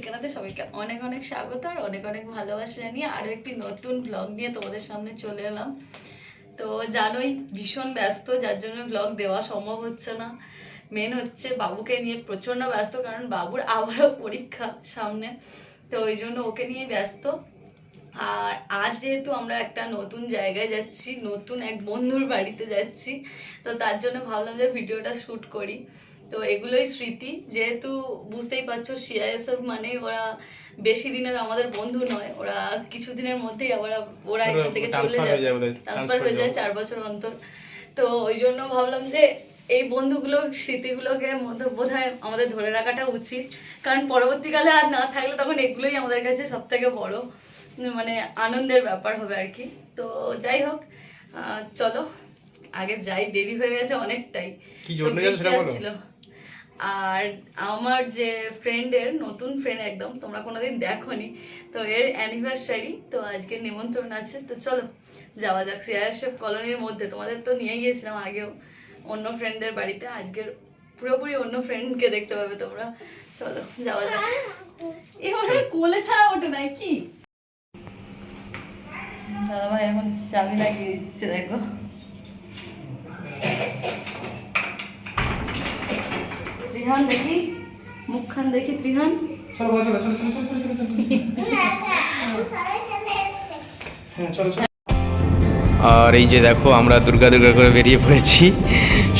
ঠিকানাতে সবাইকে অনেক অনেক স্বাগত আর অনেক অনেক ভালোবাসা জানিয়ে আরও একটি নতুন ব্লগ নিয়ে তোমাদের সামনে চলে এলাম। তো জানোই ভীষণ ব্যস্ত, যার জন্য ব্লগ দেওয়া সম্ভব হচ্ছে না। মেন হচ্ছে বাবুকে নিয়ে প্রচণ্ড ব্যস্ত, কারণ বাবুর আবারও পরীক্ষা সামনে। তো ওই জন্য ওকে নিয়ে ব্যস্ত। আর আজ যেহেতু আমরা একটা নতুন জায়গায় যাচ্ছি, নতুন এক বন্ধুর বাড়িতে যাচ্ছি, তো তার জন্য ভাবলাম যে ভিডিওটা শ্যুট করি। তো এগুলোই স্মৃতি। যেহেতু বুঝতেই পারছ সিআইএসএফ মানে ওরা বেশি দিনের আমাদের বন্ধু নয় ওরা কিছুদিনের মধ্যেই আবার ওরা এখান থেকে চলে যায়। ট্রান্সফার হয়ে যায় চার বছর অন্তর। তো ওই জন্য ভাবলাম যে এই বন্ধুগুলোর স্মৃতিগুলোকে মধ্যে বোধ আমাদের ধরে রাখাটা উচিত। কারণ পরবর্তীকালে আর না থাকলে তখন এগুলোই আমাদের কাছে সব থেকে বড় মানে আনন্দের ব্যাপার হবে আর কি। তো যাই হোক আহ, চলো আগে যাই দেরি হয়ে গেছে অনেকটাই। কি জন্য যাচ্ছ বৃষ্টি সেটা বলো। আসছিল। আর আমার যে ফ্রেন্ডের নতুন ফ্রেন্ড একদম তোমরা কোনোদিন দেখোনি তো এর অ্যানিভার্সারি তো আজকে নিমন্ত্রণ আছে তো চলো যাওয়া যাক সিআরএসএফ কলোনির মধ্যে তোমাদের তো নিয়ে গিয়েছিলাম আগেও অন্য ফ্রেন্ডের বাড়িতে আজকের পুরোপুরি অন্য ফ্রেন্ডকে দেখতে পাবে তোমরা চলো যাওয়া যাক। এই ওটা কোলে ছাড়া ওঠে নাই কি? দাদা ভাই এখন চাবি লাগিয়ে দিচ্ছে দেখো। ত্রিহান দেখি মুখখান দেখি ত্রিহান চলো চলো চলো চলো চলো চলো চলো চলো। হ্যাঁ চলো চলো। আর এই যে দেখো আমরা দুর্গা দুর্গা করে বেরিয়ে পড়েছি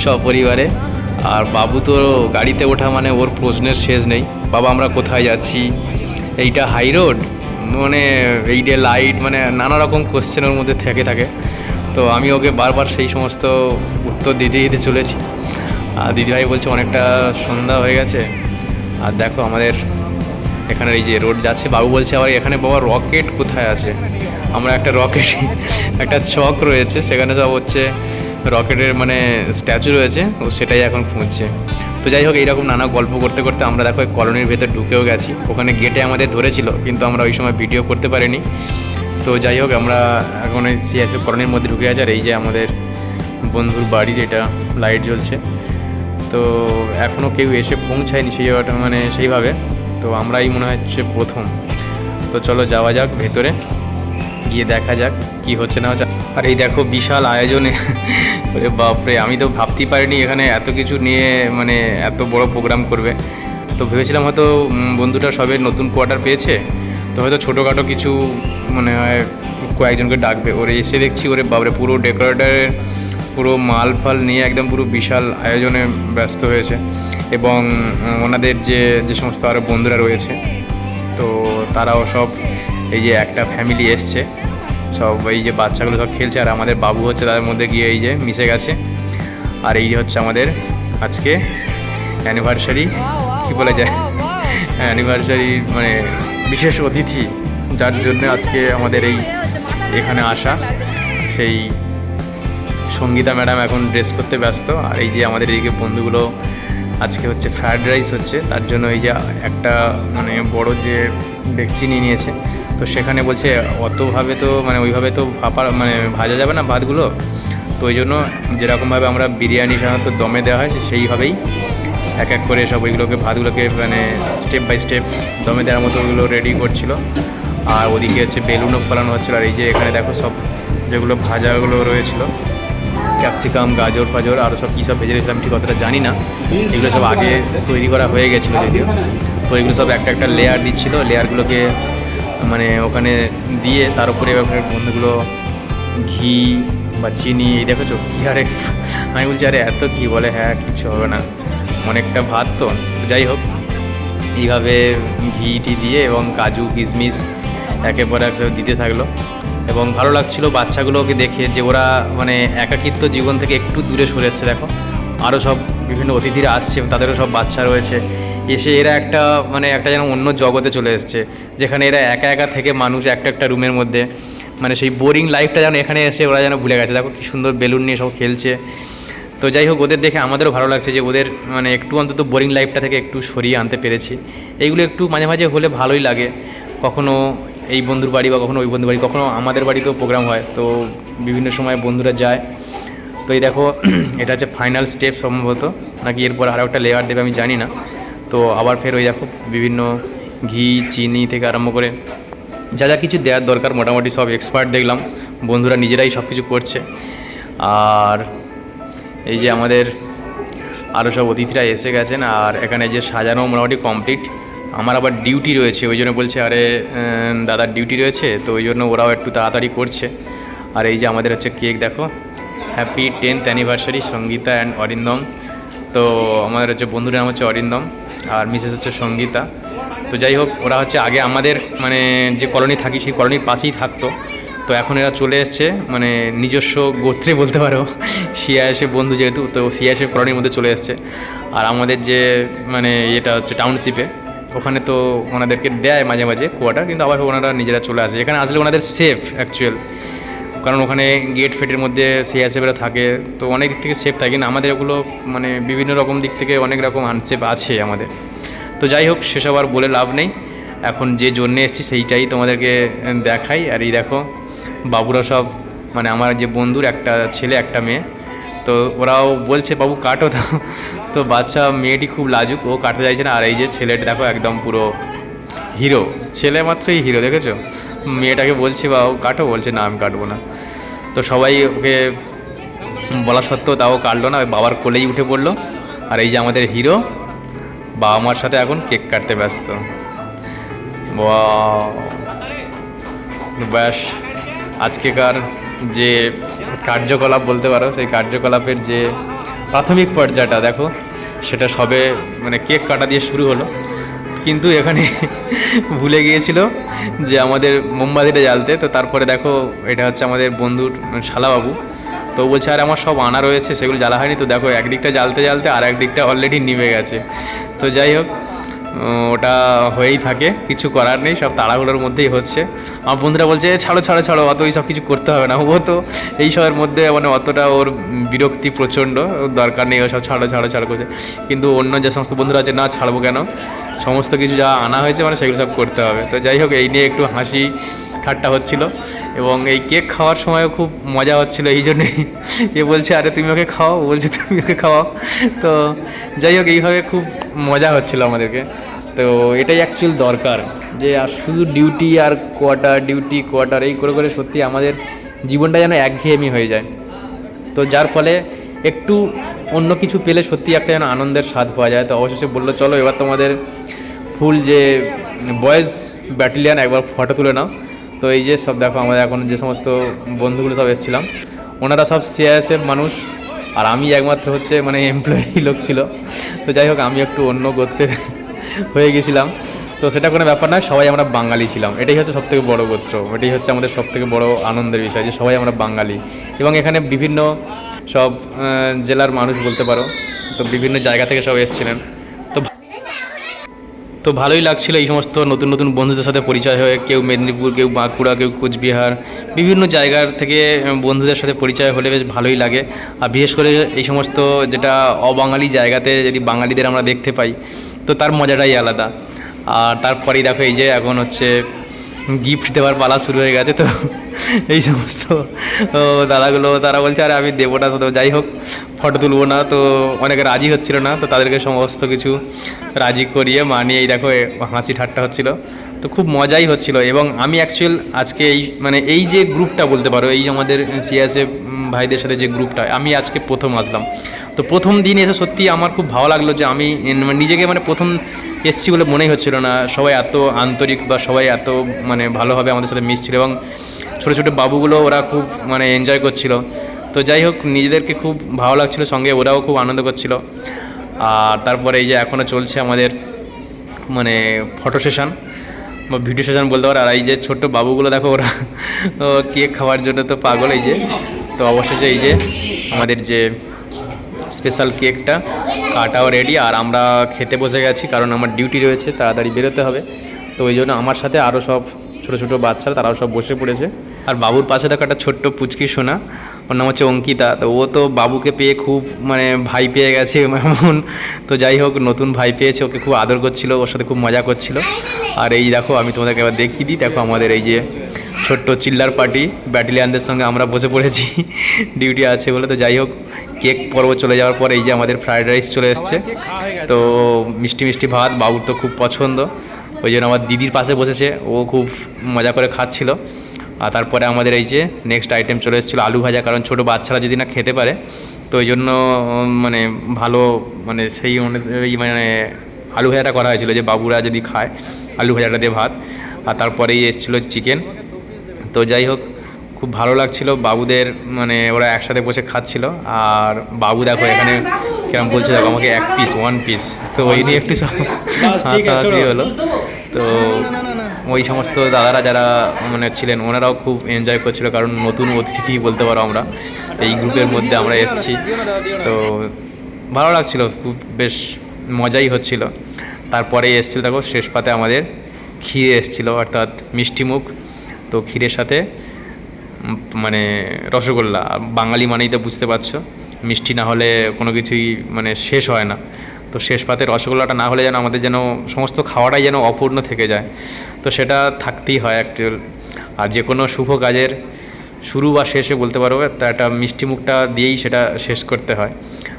সপরিবারে। আর বাবু তো গাড়িতে ওঠা মানে ওর প্রশ্নের শেষ নেই। বাবা আমরা কোথায় যাচ্ছি? এইটা হাই রোড মানে এইটা লাইট মানে নানা রকম কোশ্চেনের মধ্যে থেকে থাকে। তো আমি ওকে বারবার সেই সমস্ত উত্তর দিতে দিতে চলেছি। আর দিদিভাই বলছে অনেকটা সন্ধ্যা হয়ে গেছে। আর দেখো আমাদের এখানে এই যে রোড যাচ্ছে, বাবু বলছে আবার এখানে বাবা রকেট কোথায় আছে? আমরা একটা রকেট, একটা চক রয়েছে, সেখানে সব হচ্ছে রকেটের মানে স্ট্যাচু রয়েছে, ও সেটাই এখন খুঁজছে। তো যাই হোক, এইরকম নানা গল্প করতে করতে আমরা দেখো কলোনির ভেতর ঢুকেও গেছি। ওখানে গেটে আমাদের ধরেছিল, কিন্তু আমরা ওই সময় ভিডিও করতে পারিনি। তো যাই হোক, আমরা এখন ওই সিএসএফ কলোনির মধ্যে ঢুকে আছি, আর এই যে আমাদের বন্ধুর বাড়ি যেটা লাইট জ্বলছে। তো এখনও কেউ এসে পৌঁছায়নি সেই জায়গাটা মানে সেইভাবে। তো আমরাই মনে হচ্ছে প্রথম। তো চলো যাওয়া যাক ভেতরে, গিয়ে দেখা যাক কি হচ্ছে না আর এই দেখো বিশাল আয়োজনে। ওরে বাপরে, আমি তো ভাবতেই পারিনি এখানে এত কিছু নিয়ে মানে এত বড় প্রোগ্রাম করবে। তো ভেবেছিলাম হয়তো বন্ধুটা সবে নতুন কোয়ার্টার পেয়েছে। তো হয়তো ছোটোখাটো কিছু মানে কয়েকজনকে ডাকবে। ওরে এসে দেখছি, ওরে বাপরে, পুরো ডেকোরেটারের পুরো মাল ফাল নিয়ে একদম পুরো বিশাল আয়োজনে ব্যস্ত হয়েছে এবং ওনাদের যে যে সমস্ত আরও বন্ধুরা রয়েছে, তো তারাও সব এই যে একটা ফ্যামিলি এসছে। সব এই যে বাচ্চাগুলো সব খেলছে আর আমাদের বাবু হচ্ছে তাদের মধ্যে গিয়ে এই যে মিশে গেছে। আর এই হচ্ছে আমাদের আজকে অ্যানিভার্সারি কী বলা যায়? অ্যানিভার্সারি মানে বিশেষ অতিথি, যার জন্য আজকে আমাদের এই এখানে আসা, সেই সঙ্গীতা ম্যাডাম এখন ড্রেস করতে ব্যস্ত। আর এই যে আমাদের এইদিকে বন্ধুগুলো, আজকে হচ্ছে ফ্রায়েড রাইস হচ্ছে, তার জন্য এই যে একটা মানে বড় যে ডেকচি নিয়ে নিয়েছে, তো সেখানে বলছে অতভাবে তো মানে ওইভাবে তো ভাপা মানে ভাজা যাবে না ভাতগুলো। তো ওই জন্য যেরকমভাবে আমরা বিরিয়ানি সাধারণত দমে দেওয়া হয়, সেইভাবেই এক এক করে সব ওইগুলোকে, ভাতগুলোকে মানে স্টেপ বাই স্টেপ দমে দেওয়ার মতো ওইগুলো রেডি করছিল। আর ওদিকে হচ্ছে বেলুনও ফলানো হচ্ছিল, আর এই যে এখানে দেখো সব যেগুলো ভাজাগুলো রয়েছিল। ক্যাপসিকাম, গাজর, ফাজর আরও সব কী সব ভেজে রেখেছিলাম ঠিক অতটা জানি না। এগুলো সব আগে তৈরি করা হয়ে গেছিল যদিও। তো এগুলো সব একটা একটা লেয়ার দিচ্ছিল লেয়ারগুলোকে মানে ওখানে দিয়ে তার উপরে বন্ধুগুলো ঘি বা চিনি, এই দেখেছ কি আরে, আমি বলছি, আরে এত ঘি বলে হ্যাঁ কিছু হবে না। অনেকটা ভাত তো যাই হোক, এইভাবে ঘি টি দিয়ে এবং কাজু, কিশমিশ একের পর এক দিতে থাকল। এবং ভালো লাগছিল বাচ্চাগুলোকে দেখে যে ওরা মানে একাকিত্ব জীবন থেকে একটু দূরে সরে এসছে, দেখো। আরও সব বিভিন্ন অতিথিরা আসছে তাদেরও সব বাচ্চা রয়েছে। এসে এরা একটা মানে একটা যেন অন্য জগতে চলে এসছে, যেখানে এরা একা একা থেকে মানুষ একটা একটা রুমের মধ্যে। মানে সেই বোরিং লাইফটা যেন এখানে এসে ওরা যেন ভুলে গেছে। দেখো কি সুন্দর বেলুন নিয়ে সব খেলছে। তো যাই হোক, ওদের দেখে আমাদেরও ভালো লাগছে যে ওদের মানে একটু অন্তত বোরিং লাইফটা থেকে একটু সরিয়ে আনতে পেরেছি। এইগুলো একটু মাঝে মাঝে হলে ভালোই লাগে। কখনো এই বন্ধুর বাড়ি বা কখনো ওই বন্ধুর বাড়ি, কখনো আমাদের বাড়িতেও প্রোগ্রাম হয়, তো বিভিন্ন সময় বন্ধুরা যায়। তো এই দেখো, এটা হচ্ছে ফাইনাল স্টেপ সম্ভবত, নাকি এরপর আরও একটা লেয়ার দেবে আমি জানি না। তো আবার ফের ওই দেখো, বিভিন্ন ঘি, চিনি থেকে আরম্ভ করে যা যা কিছু দেওয়ার দরকার, মোটামুটি সব এক্সপার্ট দেখলাম, বন্ধুরা নিজেরাই সব কিছু করছে। আর এই যে আমাদের আরও সব অতিথিরা এসে গেছেন, আর এখানে যে সাজানো মোটামুটি কমপ্লিট আমার আবার ডিউটি রয়েছে, ওই জন্য বলছে, আরে দাদার ডিউটি রয়েছে, তো ওই জন্য ওরাও একটু তাড়াতাড়ি করছে। আর এই যে আমাদের হচ্ছে কেক দেখো happy tenth anniversary Sangeeta and Arindam. তো আমাদের হচ্ছে বন্ধুর নাম হচ্ছে অরিন্দম, আর মিসেস হচ্ছে সঙ্গীতা। তো যাই হোক, ওরা হচ্ছে আগে আমাদের মানে যে কলোনি থাকি, সেই কলোনির পাশেই থাকতো। তো এখন এরা চলে এসছে মানে নিজস্ব গোত্রে বলতে পারো। সিয়া এসে বন্ধু যেহেতু, তো সিয়া কলোনির মধ্যে চলে এসছে। আর আমাদের যে মানে এটা হচ্ছে টাউনশিপে ওখানে তো ওনাদেরকে দেয় মাঝে মাঝে কুয়াটা, কিন্তু আবার ওনারা নিজেরা চলে আসে। এখানে আসলে ওনাদের সেফ অ্যাকচুয়াল কারণ ওখানে গেট ফেটের মধ্যে সিআইএসএফরা থাকে, তো অনেক দিক থেকে সেফ থাকে না আমাদের ওগুলো মানে বিভিন্ন রকম দিক থেকে অনেক রকম আনসেফ আছে আমাদের। তো যাই হোক, সেসব আর বলে লাভ নেই। এখন যে জন্যে এসেছি সেইটাই তোমাদেরকে দেখাই। আর এই দেখো, বাবুরা সব মানে আমার যে বন্ধুর একটা ছেলে, একটা মেয়ে তো ওরাও বলছে, বাবু, কাটো দাও তো বাচ্চা মেয়েটি খুব লাজুক, ও কাটতে চাইছে না। আর এই যে ছেলেটা, দেখো, একদম পুরো হিরো। ছেলে মাত্রই হিরো, দেখেছ? মেয়েটাকে বলছি বা ও কাটো। বলছে, না, আমি কাটবো না। তো সবাই ওকে বলা সত্ত্বেও তাও কাটলো না। বাবার কোলেই উঠে পড়ল। আর এই যে আমাদের হিরো, বাবা মার সাথে এখন কেক কাটতে ব্যস্ত! ব্যাস, আজকেকার যে কার্যকলাপ বলতে পারো, সেই কার্যকলাপের যে প্রাথমিক পর্যায়টা, দেখো, সেটা সবে মানে কেক কাটা দিয়ে শুরু হলো। কিন্তু এখানে ভুলে গিয়েছিল যে আমাদের মোমবাতিটা জ্বালতে, তো তারপরে দেখো, এটা হচ্ছে আমাদের বন্ধুর শালাবাবু। তো বলছে, আর, আমার সব আনা রয়েছে, সেগুলো জ্বালা হয়নি। তো দেখো, একদিকটা জ্বালতে জ্বালতে আর একদিকটা অলরেডি নিভে গেছে। তো যাই হোক ওটা হয়েই থাকে কিছু করার নেই সব তাড়াহুড়োর মধ্যেই হচ্ছে। আমার বন্ধুরা বলছে "এ, ছাড়ো ছাড়ো ছাড়ো অত সব কিছু করতে হবে না। ও তো এই সবের মধ্যে মানে অতটা ওর বিরক্তি প্রচণ্ড দরকার নেই ও সব ছাড়ো ছাড়ো ছাড়ো করছে কিন্তু অন্য যে সমস্ত বন্ধুরা আছে না ছাড়বো কেন? সমস্ত কিছু যা আনা হয়েছে মানে সেগুলো সব করতে হবে। তো যাই হোক এই নিয়ে একটু হাসি ঠাট্টা হচ্ছিল। এবং এই কেক খাওয়ার সময়ও খুব মজা হচ্ছিল, এই জন্যেই এ বলছে, আরে, তুমি ওকে খাও বলছে, তুমি ওকে খাওয়াও। তো যাই হোক, এইভাবে খুব মজা হচ্ছিল আমাদেরকে। তো এটাই অ্যাকচুয়াল দরকার যে আর শুধু ডিউটি আর কোয়ার্টার ডিউটি কোয়ার্টার এই করে করে সত্যি আমাদের জীবনটা যেন একঘেয়েমি হয়ে যায়। তো যার ফলে একটু অন্য কিছু পেলে সত্যি একটা যেন আনন্দের স্বাদ পাওয়া যায়। তো অবশেষে বলল, চলো, এবার তোমাদের ফুল যে বয়েজ ব্যাটালিয়ান একবার ফটো তুলে নাও। তো এই যে সব দেখো, আমাদের এখন যে সমস্ত বন্ধুগুলো সব এসেছিলাম, ওনারা সব সিআইএসএফ মানুষ, আর আমি একমাত্র হচ্ছে মানে এমপ্লয়ি লোক ছিল। তো যাই হোক, আমি একটু অন্য গোত্রের হয়ে গেছিলাম। তো সেটা কোনো ব্যাপার নয়, সবাই আমরা বাঙালি ছিলাম। এটাই হচ্ছে সবথেকে বড় গোত্র, এটাই হচ্ছে আমাদের সবথেকে বড় আনন্দের বিষয় যে সবাই আমরা বাঙালি। এবং এখানে বিভিন্ন সব জেলার মানুষ বলতে পারো, তো বিভিন্ন জায়গা থেকে সব এসেছিলেন। তো ভালোই লাগছিল এই সমস্ত নতুন নতুন বন্ধুদের সাথে পরিচয় হয়ে, কেউ মেদিনীপুর, কেউ বাঁকুড়া, কেউ কোচবিহার, বিভিন্ন জায়গার থেকে বন্ধুদের সাথে পরিচয় হলে বেশ ভালোই লাগে। আর বিশেষ করে এই সমস্ত যেটা অবাঙালি জায়গাতে যদি বাঙালিদের আমরা দেখতে পাই, তো তার মজাটাই আলাদা। আর তারপরেই দেখো এই যে এখন হচ্ছে গিফট দেওয়ার পালা শুরু হয়ে গেছে তো এই সমস্ত দাদাগুলো, তারা বলছে, আরে, আমি দেবো না তো যাই হোক, ফটো তুলবো না। তো অনেকে রাজি হচ্ছিল না, তো তাদেরকে সমস্ত কিছু রাজি করিয়ে মানিয়ে, এই দেখো হাসি ঠাট্টা হচ্ছিল। তো খুব মজাই হচ্ছিল এবং আমি অ্যাকচুয়াল আজকে এই মানে এই যে গ্রুপটা বলতে পারো, এই যে আমাদের সিএসএফ ভাইদের সাথে যে গ্রুপটা, আমি আজকে প্রথম আসলাম। তো প্রথম দিন এসে সত্যি আমার খুব ভালো লাগল যে আমি এন- নিজেকে মানে প্রথম এসছি বলে মনেই হচ্ছিল না। সবাই এত আন্তরিক বা সবাই এত মানে ভালোভাবে আমাদের সাথে মিশছিল এবং ছোটো ছোটো বাবুগুলো ওরা খুব মানে এনজয় করছিল। তো যাই হোক, নিজেদেরকে খুব ভালো লাগছিল, সঙ্গে ওরাও খুব আনন্দ করছিল। আর তারপরে এই যে এখনও চলছে আমাদের মানে ফটো সেশন বা ভিডিও সেশন বলতে পারো। আর এই যে ছোট্ট বাবুগুলো দেখো ওরা কেক খাওয়ার জন্য তো পাগল এই যে। তো অবশেষে এই যে আমাদের যে স্পেশাল কেকটা কাটাও রেডি আর আমরা খেতে বসে গেছি, কারণ আমার ডিউটি রয়েছে, তাড়াতাড়ি বেরোতে হবে। তো ওই জন্য আমার সাথে আরও সব ছোটো ছোটো বাচ্চারা, তারাও সব বসে পড়েছে। আর বাবুর পাশে দেখো একটা ছোট্ট পুচকি সোনা, ওর নাম হচ্ছে অঙ্কিতা। তো ও তো বাবুকে পেয়ে খুব মানে ভাই পেয়ে গেছে এমন। তো যাই হোক, নতুন ভাই পেয়েছে, ওকে খুব আদর করছিল, ওর সাথে খুব মজা করছিল। আর এই দেখো, আমি তোমাদেরকে এবার দেখিয়ে দিই, দেখো আমাদের এই যে ছোট্ট চিল্লার পার্টি, ব্যাটালিয়ানদের সঙ্গে আমরা বসে পড়েছি ডিউটি আছে বলে। তো যাই হোক, কেক পর্ব চলে যাওয়ার পর এই যে আমাদের ফ্রায়েড রাইস চলে এসছে। তো মিষ্টি মিষ্টি ভাত, বাবুর তো খুব পছন্দ। ওই জন্য আমার দিদির পাশে বসেছে ও খুব মজা করে খাচ্ছিল। আর তারপরে আমাদের এই যে নেক্সট আইটেম চলে এসেছিল আলু ভাজা কারণ ছোটো বাচ্চারা যদি না খেতে পারে তো ওই জন্য মানে ভালো মানে সেই অনুযায়ী মানে আলু ভাজাটা করা হয়েছিল যে বাবুরা যদি খায় আলু ভাজাটা দিয়ে ভাত। আর তারপরেই এসেছিল চিকেন তো যাই হোক খুব ভালো লাগছিল। বাবুদের মানে ওরা একসাথে বসে খাচ্ছিল। আর বাবু দেখো এখানে কিরম বলছে দেখো আমাকে এক পিস ওয়ান পিস তো ওই নিয়ে একটু হাসাহাসি হলো। তো ওই সমস্ত দাদারা যারা মানে ছিলেন ওনারাও খুব এনজয় করছিল কারণ নতুন অতিথি বলতে পারো আমরা। এই গ্রুপের মধ্যে আমরা এসেছি। তো ভালো লাগছিল খুব বেশ মজাই হচ্ছিল। তারপরে এসেছিল দেখো শেষ পাতে আমাদের ক্ষীর এসেছিল অর্থাৎ মিষ্টি মুখ। তো ক্ষীরের সাথে মানে রসগোল্লা। বাঙালি মানেই তো বুঝতে পারছ। মিষ্টি না হলে কোনো কিছুই মানে শেষ হয় না। তো শেষ পাতে রসগোল্লাটা না হলে যেন আমাদের যেন সমস্ত খাওয়াটাই যেন অপূর্ণ থেকে যায়। তো সেটা থাকতেই হয় অ্যাকচুয়াল আর যে কোনো শুভ কাজের শুরু বা শেষে বলতে পারব তা একটা মিষ্টি মুখটা দিয়েই সেটা শেষ করতে হয়।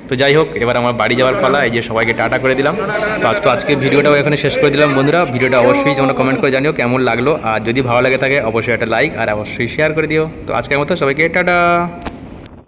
তো যাই হোক, এবার আমার বাড়ি যাওয়ার পালা, এই যে সবাইকে টাটা করে দিলাম। তো আজকে আজকে ভিডিওটাও এখানে শেষ করে দিলাম বন্ধুরা। ভিডিওটা অবশ্যই তোমরা কমেন্ট করে জানিও কেমন লাগল। আর যদি ভালো লাগে থাকে, অবশ্যই একটা লাইক আর অবশ্যই শেয়ার করে দিও। তো আজকের মতো সবাইকে টাটা।